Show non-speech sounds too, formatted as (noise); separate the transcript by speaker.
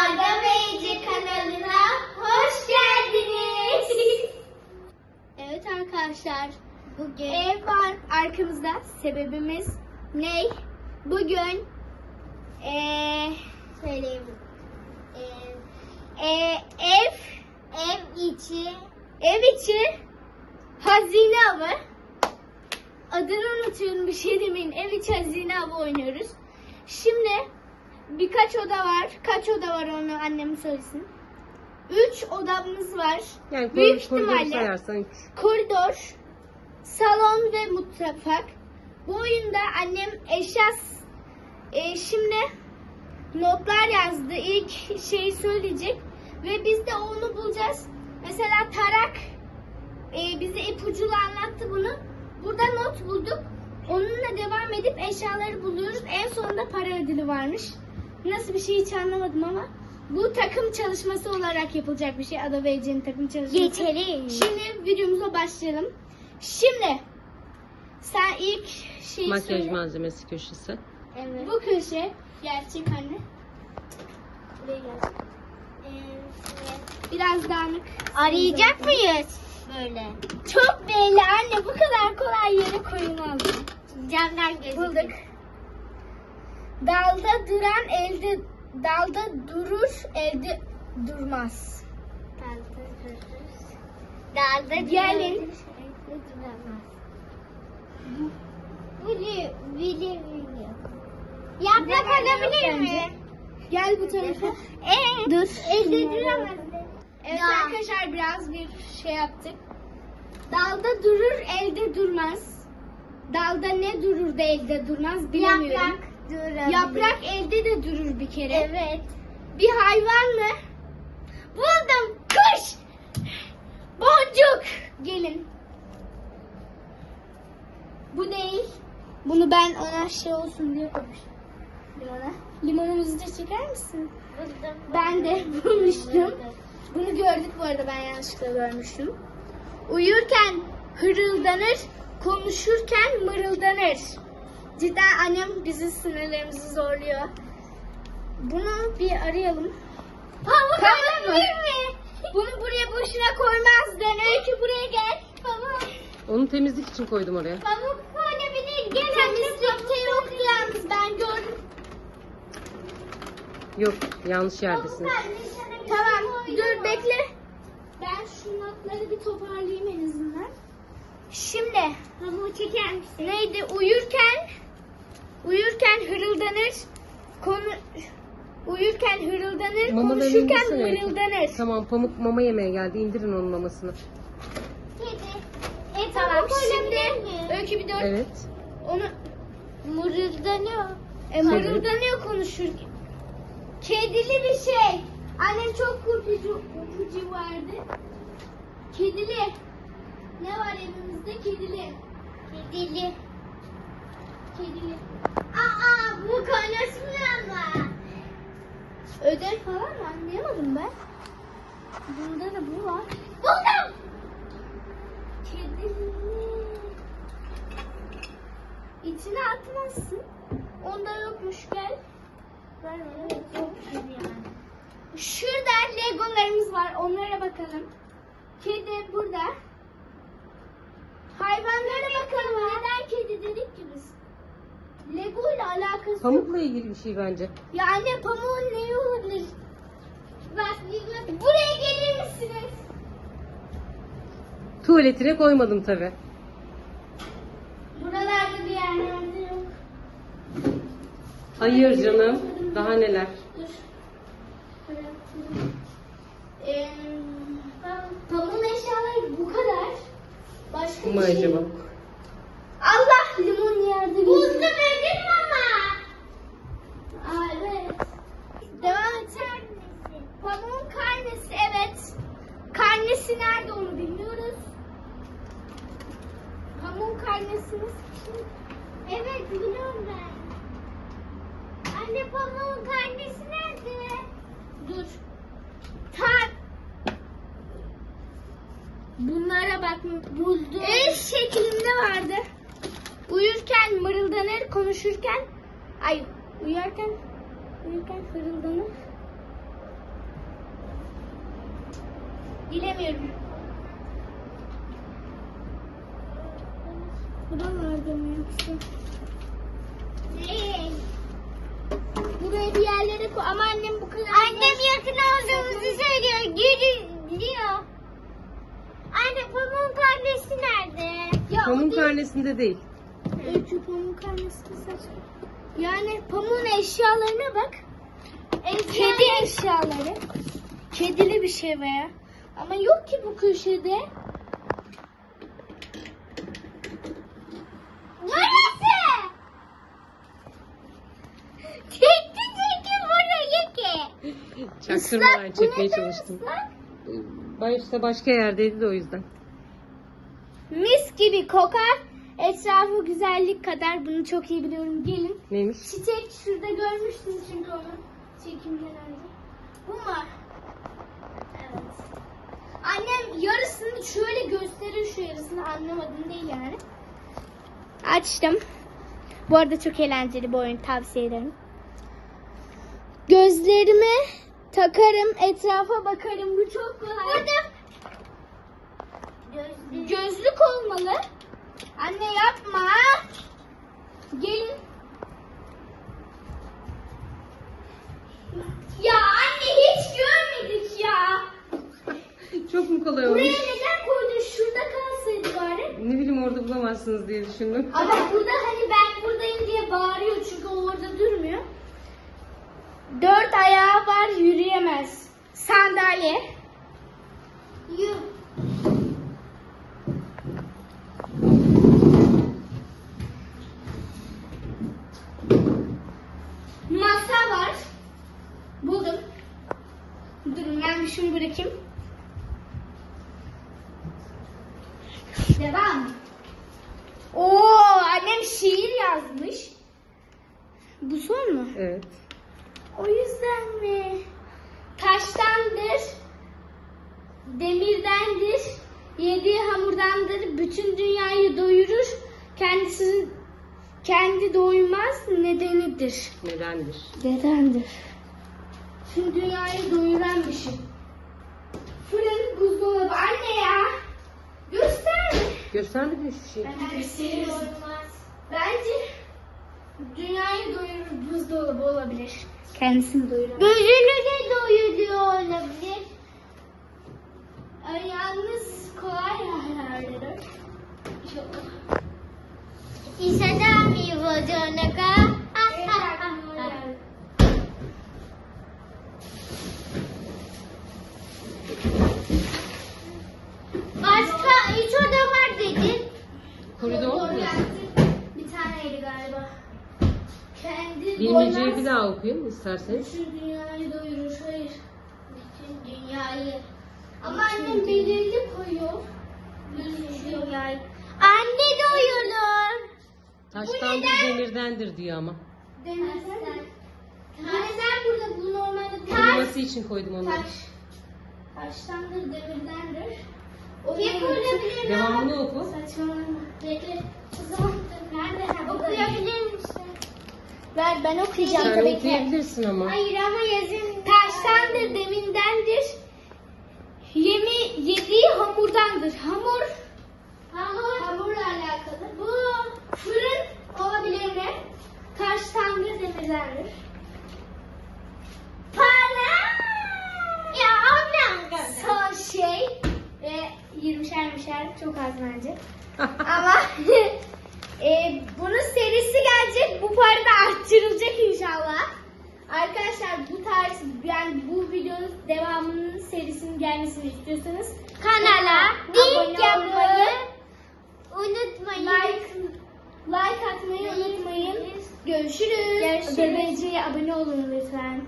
Speaker 1: Ada ve Ece kanalına hoş geldiniz. (laughs) evet arkadaşlar, bugün ev var arkamızda. Sebebimiz ne? Bugün eee söyleyeyim. Eee, ev ev içi ev içi hazine avı. Adını unutuyorum bir şey demeyin. Ev içi hazine avı oynuyoruz. Şimdi birkaç oda var. Kaç oda var onu annem söylesin. Üç odamız var.
Speaker 2: Yani
Speaker 1: Büyük
Speaker 2: kor- koridoru
Speaker 1: ihtimalle
Speaker 2: sayarsan üç.
Speaker 1: koridor, salon ve mutfak. Bu oyunda annem eşya e, şimdi notlar yazdı. İlk şeyi söyleyecek ve biz de onu bulacağız. Mesela Tarak e, bize ipucuyla anlattı bunu. Burada not bulduk. Onunla devam edip eşyaları buluyoruz. En sonunda para ödülü varmış. Nasıl bir şey hiç anlamadım ama bu takım çalışması olarak yapılacak bir şey. Ada ve Ece'nin takım çalışması.
Speaker 3: Geçelim.
Speaker 1: Şimdi videomuza başlayalım. Şimdi sen ilk şeyi
Speaker 2: Makyaj
Speaker 1: söyle.
Speaker 2: malzemesi köşesi.
Speaker 1: Evet. Bu köşe gerçek anne. Buraya gel. Ee, Biraz dağınık.
Speaker 3: Arayacak mıyız? Böyle.
Speaker 1: Çok belli anne. Bu kadar kolay yere koyulmaz.
Speaker 3: Camdan gözüküyor.
Speaker 1: Bulduk. Dalda duran elde dalda durur elde durmaz.
Speaker 3: Dalda durur. Dalda
Speaker 1: Gelin.
Speaker 3: Bili, bili, bili. Yaprak alabilir mi?
Speaker 1: Gel bu tarafa.
Speaker 3: Ee,
Speaker 1: Dur.
Speaker 3: Elde duramaz.
Speaker 1: Evet
Speaker 3: Ya.
Speaker 1: arkadaşlar biraz bir şey yaptık. Dalda durur elde durmaz. Dalda ne durur da elde durmaz bilemiyorum.
Speaker 3: Yaprak durabilir.
Speaker 1: Yaprak elde de durur bir kere.
Speaker 3: Evet.
Speaker 1: Bir hayvan mı? Buldum. Kuş. Boncuk. Gelin. Bu değil. Bunu ben ona şey olsun diye koymuşum. Limona. Limonumuzu da çeker misin?
Speaker 3: Buldum.
Speaker 1: Ben de bulmuştum. Bunu gördük bu arada ben yanlışlıkla görmüştüm. Uyurken hırıldanır, konuşurken mırıldanır. Cidden annem bizi sınırlarımızı zorluyor. Bunu bir arayalım. Pamuk
Speaker 3: alabilir
Speaker 1: mi? Bunu buraya boşuna koymaz. Öykü buraya gel. Pamuk.
Speaker 2: Onu temizlik için koydum oraya.
Speaker 1: Pamuk olabilir. Gel Temizlikte yoktu yalnız ben gördüm.
Speaker 2: Yok yanlış yerdesiniz.
Speaker 1: Tamam dur bekle. Ben şu notları bir toparlayayım en azından. Şimdi
Speaker 3: Pamuğu çeker misin?
Speaker 1: neydi uyurken uyurken hırıldanır konu uyurken hırıldanır
Speaker 2: Mamalarını
Speaker 1: konuşurken
Speaker 2: indirsene.
Speaker 1: mırıldanır.
Speaker 2: Tamam pamuk mama yemeye geldi. İndirin onun mamasını.
Speaker 3: Kedi. E
Speaker 1: Tamam şimdi öykü bir dur.
Speaker 2: Evet.
Speaker 1: Onu
Speaker 3: Mırıldanıyor.
Speaker 1: e, mırıldanıyor konuşurken. Kedili bir şey. Annem çok ipucu, ipucu vardı. Kedili. Ne var evimizde? Kedili.
Speaker 3: Kedili. Aa bu konuşmuyor mu?
Speaker 1: Ödev falan mı? Anlayamadım ben. Bunda da bu var.
Speaker 3: Buldum.
Speaker 1: Kedili. İçine atmazsın. Onda yokmuş gel. Ver bana.
Speaker 3: Çok kedi yani.
Speaker 1: Şurada legolarımız var. Onlara bakalım. Kedi burada. Hayvanlara bakalım. Neden kedi dedik ki biz? Lego ile alakası.
Speaker 2: Pamukla ilgili bir şey bence.
Speaker 1: Ya anne pamuğun neyi olabilir? Bak bir- buraya gelir misiniz?
Speaker 2: Tuvaletine koymadım tabi.
Speaker 1: Buralarda bir yerlerde yok.
Speaker 2: Hayır canım. Daha neler.
Speaker 1: Dur. Ee, pamuğun eşyaları bu kadar. Başka
Speaker 2: Mı
Speaker 1: bir şey
Speaker 2: acaba?
Speaker 1: yok. Allah limon yerde
Speaker 3: Buldum öldüm ama.
Speaker 1: Aa, evet. Devam et. Pamuğun karnesi evet. Karnesi nerede onu bilmiyoruz. Pamuğun karnesini
Speaker 3: Evet biliyorum ben. Anne pamuğun karnesi nerede?
Speaker 1: dur. Tar. Bunlara bak buldum. El şeklinde vardı. Uyurken mırıldanır, konuşurken ay uyurken uyurken hırıldanır. Bilemiyorum. Buralarda mı yoksa?
Speaker 3: Ne?
Speaker 1: Buraya bir yerlere koy. Ama annem bu kadar...
Speaker 3: Annem yakın olduğumuzu söylüyor. Geliyor. Anne pamuğun kardeşi nerede?
Speaker 1: Ya değil.
Speaker 2: karnesinde değil.
Speaker 1: Öykü pamuğun karnesi saçma. Yani pamuğun eşyalarına bak. Kedi eşyaları. Kedili bir şey veya. Ama yok ki bu köşede.
Speaker 3: Neresi? Çekti çekti burayı ki.
Speaker 2: Çaktırmadan çekmeye çalıştım. Başta başka yerdeydi de o yüzden.
Speaker 1: Mis gibi kokar. Etrafı güzellik kadar. Bunu çok iyi biliyorum. Gelin.
Speaker 2: Neymiş?
Speaker 1: Çiçek şurada görmüştüm çünkü onu. Çekimden önce. Bu mu? Evet. Annem yarısını şöyle gösterir şu yarısını anlamadım değil yani. Açtım. Bu arada çok eğlenceli bu oyun tavsiye ederim. Gözlerimi takarım, etrafa bakarım. Bu çok kolay. Burada
Speaker 3: Gözlü.
Speaker 1: gözlük olmalı. Anne yapma. Gelin. Ya anne hiç görmedik ya. (laughs)
Speaker 2: Çok mu kolay
Speaker 1: Buraya
Speaker 2: olmuş?
Speaker 1: neden koydun? Şurada kalsaydı bari.
Speaker 2: Ne bileyim orada bulamazsınız diye düşündüm.
Speaker 1: Ama burada hani ben buradayım diye bağırıyor çünkü o orada durmuyor. Dört ayağı var yürüyemez. Sandalye.
Speaker 3: Yuh.
Speaker 1: Masa var. Buldum. Durun ben bir şunu bırakayım. Devam. Oo annem şiir yazmış. Bu son mu?
Speaker 2: Evet.
Speaker 1: O yüzden mi? Taştandır, demirdendir, yediği hamurdandır, bütün dünyayı doyurur, kendisi kendi doymaz nedenidir.
Speaker 2: Nedendir?
Speaker 1: Nedendir? Tüm dünyayı doyuran bir şey. Fırın, buzdolabı. Anne ya! Göster.
Speaker 2: Göstermedin şu şeyi.
Speaker 1: Ben gösteriyorum. Bence dünyayı doyurur buzdolabı olabilir. Kendisini doyuran.
Speaker 3: Gözünü de doyuruyor olabilir.
Speaker 1: Ay, yalnız kolay yerlerde. Çok.
Speaker 3: İsadami vodonaga. Başka üç oda var dedin.
Speaker 2: Koridor mu?
Speaker 1: Bir taneydi galiba. Kendi
Speaker 2: Bilmeceyi
Speaker 1: doymaz.
Speaker 2: Bir daha okuyun isterseniz.
Speaker 1: Bütün dünyayı doyurur. Hayır.
Speaker 3: Bütün dünyayı.
Speaker 1: Ama annem belirli koyuyor. Bütün dünyayı.
Speaker 3: Anne doyurur.
Speaker 2: Taştandır demirdendir diyor ama.
Speaker 1: Demirden. Neden burada bu normalde
Speaker 2: Kuruması için koydum onu.
Speaker 1: taş. Taştandır, demirdendir. O
Speaker 3: Tek
Speaker 1: yüzden-
Speaker 3: olabilir mi?
Speaker 2: Devamını oku.
Speaker 1: Saçmalama. Bekle. O zaman nerede? Ha, burada.
Speaker 3: Okuyabilir misin?
Speaker 1: Ver ben okuyacağım.
Speaker 2: Sen okuyabilirsin ama.
Speaker 3: Hayır ama yazın.
Speaker 1: Taştandır, demindendir. Yemi, yediği hamurdandır. Hamur,
Speaker 3: Hamur.
Speaker 1: hamurla alakalı. Bu fırın olabilir mi? Taştandır, demirdendir.
Speaker 3: Para. Ya kadar.
Speaker 1: Son şey ve 20'şer 20'şer çok az bence. (laughs) Ama (laughs) e, bunun serisi gelecek. Bu para da arttırılacak inşallah. Arkadaşlar bu tarz yani bu videonun devamının serisinin gelmesini istiyorsanız
Speaker 3: Kanala
Speaker 1: abone olmayı,
Speaker 3: unutmayın.
Speaker 1: like like atmayı unutmayın. Görüşürüz.
Speaker 3: Görüşürüz.
Speaker 1: Bebeğciye abone olun lütfen.